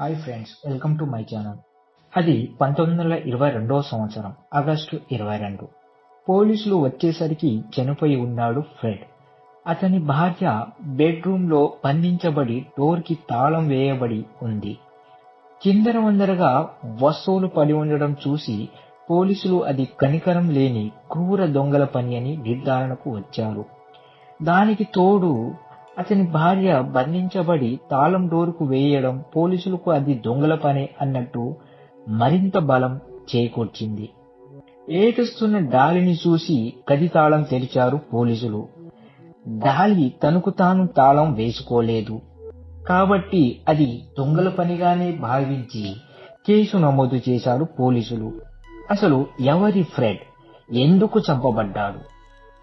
Hi friends welcome to my channel. అది పంతొమ్మిది వందల ఇరవై రెండవ సంవత్సరం ఆగస్టు ఇరవై రెండు. పోలీసులు వచ్చేసరికి చనిపోయి ఉన్నాడు ఫ్రెడ్. అతని భార్య బెడ్రూమ్లో బంధించబడి డోర్కి తాళం వేయబడి ఉంది. చిందరవందరగా వస్తువులు పడి ఉండడం చూసి పోలీసులు అది కనికరం లేని క్రూర దొంగల పని అని నిర్ధారణకు వచ్చారు. దానికి తోడు అతని భార్య బంధించబడి తాళం డోరుకు వేయడం పోలీసులకు అది దొంగల పనే అన్నట్టు మరింత బలం చేకూర్చింది. ఏడుస్తున్న డాలిని చూసి గది తాళం తెరిచారు పోలీసులు. డాలి తనకు తాను తాళం వేసుకోలేదు. కాబట్టి అది దొంగల పనిగానే భావించి కేసు నమోదు చేశారు పోలీసులు. అసలు ఎవరి ఫ్రెడ్? ఎందుకు చంపబడ్డాడు?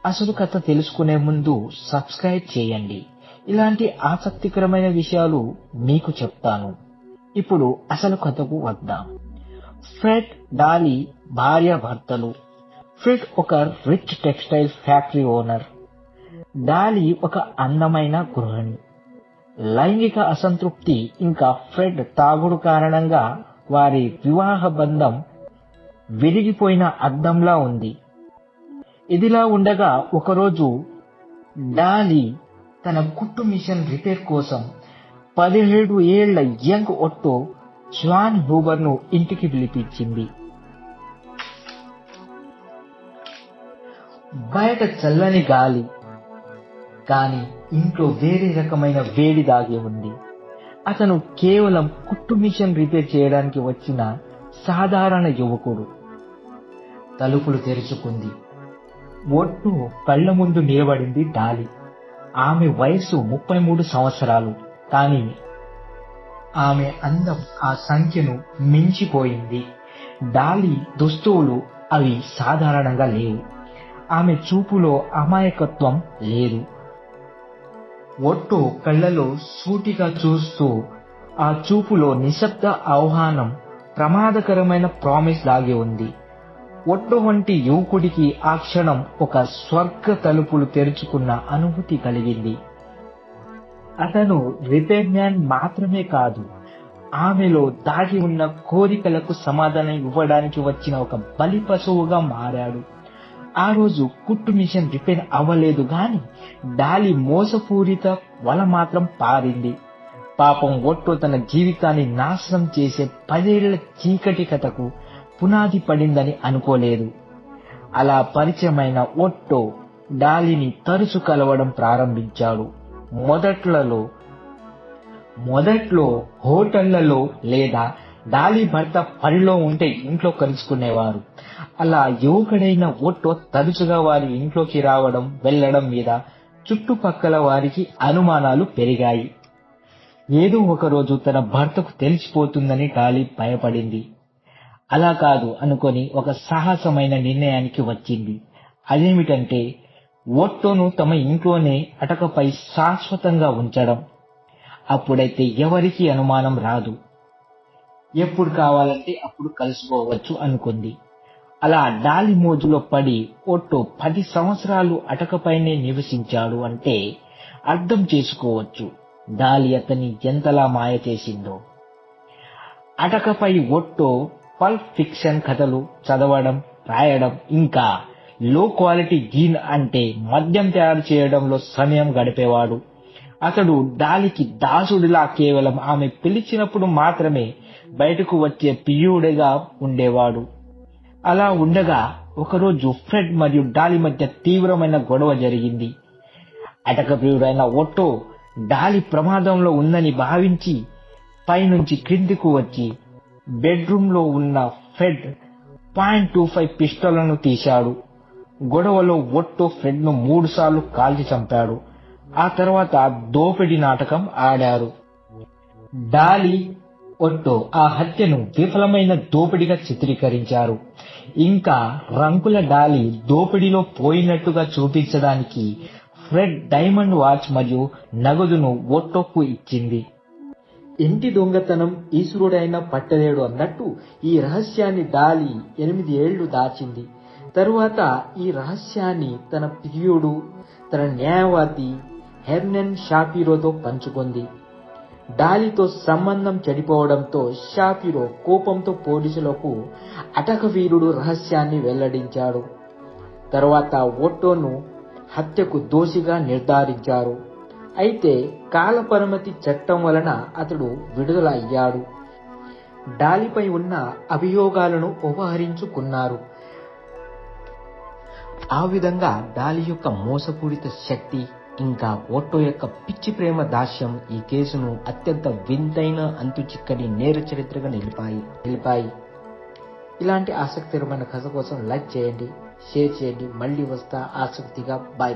అసలు కథ తెలుసుకునే ముందు సబ్స్క్రైబ్ చేయండి. ఇలాంటి ఆసక్తికరమైన విషయాలు మీకు చెప్తాను. ఇప్పుడు అసలు కథకు వద్దాం. ఫ్రెడ్ డాలీ భార్య భర్తలు. ఫ్రెడ్ ఒక rich textile factory owner. Dolly ఒక అందమైన గృహిణి. లైంగిక అసంతృప్తి ఇంకా ఫ్రెడ్ తాగుడు కారణంగా వారి వివాహ బంధం విరిగిపోయిన అద్దంలా ఉంది. ఇదిలా ఉండగా ఒకరోజు డాలీ తన కుట్టు మిషన్ రిపేర్ కోసం పదిహేడు ఏళ్ళ యంగ్ ఒట్టో జ్వాన్ హూబర్ను ఇంటికి పిలిపించింది. బయట చల్లని గాలి కానీ ఇంట్లో వేరే రకమైన వేడి దాగి ఉంది. అతను కేవలం కుట్టు మిషన్ రిపేర్ చేయడానికి వచ్చిన సాధారణ యువకుడు. తలుపులు తెరుచుకుంది. ఒట్టు కళ్ళ ముందు నిలబడింది డాలి. ఆమె వయసు ముప్పై మూడు సంవత్సరాలు. కానీ ఆమె అందం ఆ సంఖ్యను మించిపోయింది. డాలి దుస్తువులు అవి సాధారణంగా లేవు. ఆమె చూపులో అమాయకత్వం లేదు. ఒట్టు కళ్ళలో సూటిగా చూస్తూ ఆ చూపులో నిశ్శబ్ద ఆహ్వానం ప్రమాదకరమైన ప్రామిస్ దాగి ఉంది. ఒట్టు వంటి యువకుడికి ఆ క్షణం ఒక స్వర్గ తలుపులు తెరుచుకున్న అనుభూతి కలిగింది. అతను రిపేర్ మ్యాన్ మాత్రమే కాదు ఆమెలో దాగి ఉన్న కోరికలకు సమాధానం ఇవ్వడానికి వచ్చిన ఒక బలి పశువుగా మారాడు. ఆ రోజు కుట్టు మిషన్ రిపేర్ అవ్వలేదు గాని డాలి మోసపూరిత వల మాత్రం పారింది. పాపం ఒట్టు తన జీవితాన్ని నాశనం చేసే పదేళ్ళ చీకటి కథకు పునాది పడిందని అనుకోలేదు. అలా పరిచయమైన ఒట్టో డాలిని తరచు కలవడం ప్రారంభించాడు. మొదట్లలో మొదట్లో హోటళ్ళలో లేదా డాలి భర్త పనిలో ఉంటే ఇంట్లో కలుసుకునేవారు. అలా యువకుడైన ఒట్టో తరచుగా వారి ఇంట్లోకి రావడం వెళ్ళడం మీద చుట్టుపక్కల వారికి అనుమానాలు పెరిగాయి. ఏదో ఒక రోజు తన భర్తకు తెలిసిపోతుందని డాలి భయపడింది. అలా కాదు అనుకొని ఒక సాహసమైన నిర్ణయానికి వచ్చింది. అదేమిటంటే ఓట్టోను తమ ఇంట్లోనే అటకపై శాశ్వతంగా ఉంచడం. అప్పుడైతే ఎవరికి అనుమానం రాదు. ఎప్పుడు కావాలంటే అప్పుడు కలుసుకోవచ్చు అనుకుంది. అలా డాలి మోజులో పడి ఒట్టో పది సంవత్సరాలు అటకపైనే నివసించాడు అంటే అర్థం చేసుకోవచ్చు డాలి అతని ఎంతలా మాయ చేసిందో. అటకపై ఒట్టో పల్ప్ ఫిక్షన్ కథలు చదవడం రాయడం ఇంకా లో క్వాలిటీ జీన్ అంటే మద్యం తయారు చేయడంలో సమయం గడిపేవాడు. అతడు డాలికి దాసుడిలా కేవలం ఆమె పిలిచినప్పుడు మాత్రమే బయటకు వచ్చే పియుడిగా ఉండేవాడు. అలా ఉండగా ఒకరోజు ఫ్రెడ్ మరియు డాలి మధ్య తీవ్రమైన గొడవ జరిగింది. అటక ప్రియుడైన ఒట్టో డాలి ప్రమాదంలో ఉందని భావించి పైనుంచి క్రిందికు వచ్చి బెడ్రూమ్లో ఉన్న ఫెడ్ పాయింట్ టూ ఫైవ్ పిస్టళ్ళను తీశాడు. గొడవలో ఒట్టో ఫెడ్ను మూడు సార్లు కాల్చి చంపాడు. ఆ తర్వాత దోపిడి నాటకం ఆడారు. డాలి ఒట్టో ఆ హత్యను విఫలమైన దోపిడిగా చిత్రీకరించారు. ఇంకా రంకుల డాలి దోపిడిలో పోయినట్టుగా చూపించడానికి ఫ్రెడ్ డైమండ్ వాచ్ మరియు నగదును ఒట్టోకు ఇచ్చింది. ఇంటి దొంగతనం ఈశ్వరుడైన పట్టలేడు అన్నట్టు ఈ రహస్యాన్ని డాలి ఎనిమిది ఏళ్ళు దాచింది. తరువాత ఈ రహస్యాన్ని తన ప్రియుడు తన న్యాయవాది హెర్నెన్ షాపిరోతో పంచుకుంది. డాలితో సంబంధం చెడిపోవడంతో షాపిరో కోపంతో పోలీసులకు అటకవీరుడు రహస్యాన్ని వెల్లడించాడు. తర్వాత ఓటోను హత్యకు దోషిగా నిర్ధారించారు. అయితే కాలపరిమితి చట్టం వలన అతడు విడుదల అయ్యాడు డాలిపై ఉన్న అభియోగాలను ఉపహరించుకున్నారు. ఆ విధంగా డాలి యొక్క మోసపూరిత శక్తి ఇంకా ఓటో యొక్క పిచ్చి ప్రేమ దాస్యం ఈ కేసును అత్యంత వింతైన అంతు చిక్కని నేర చరిత్రగా నిలిపాయి. నిలిపాయి. ఇలాంటి ఆసక్తికరమైన కథ కోసం లైక్ చేయండి షేర్ చేయండి. మళ్ళీ వస్తా ఆసక్తిగా. బాయ్.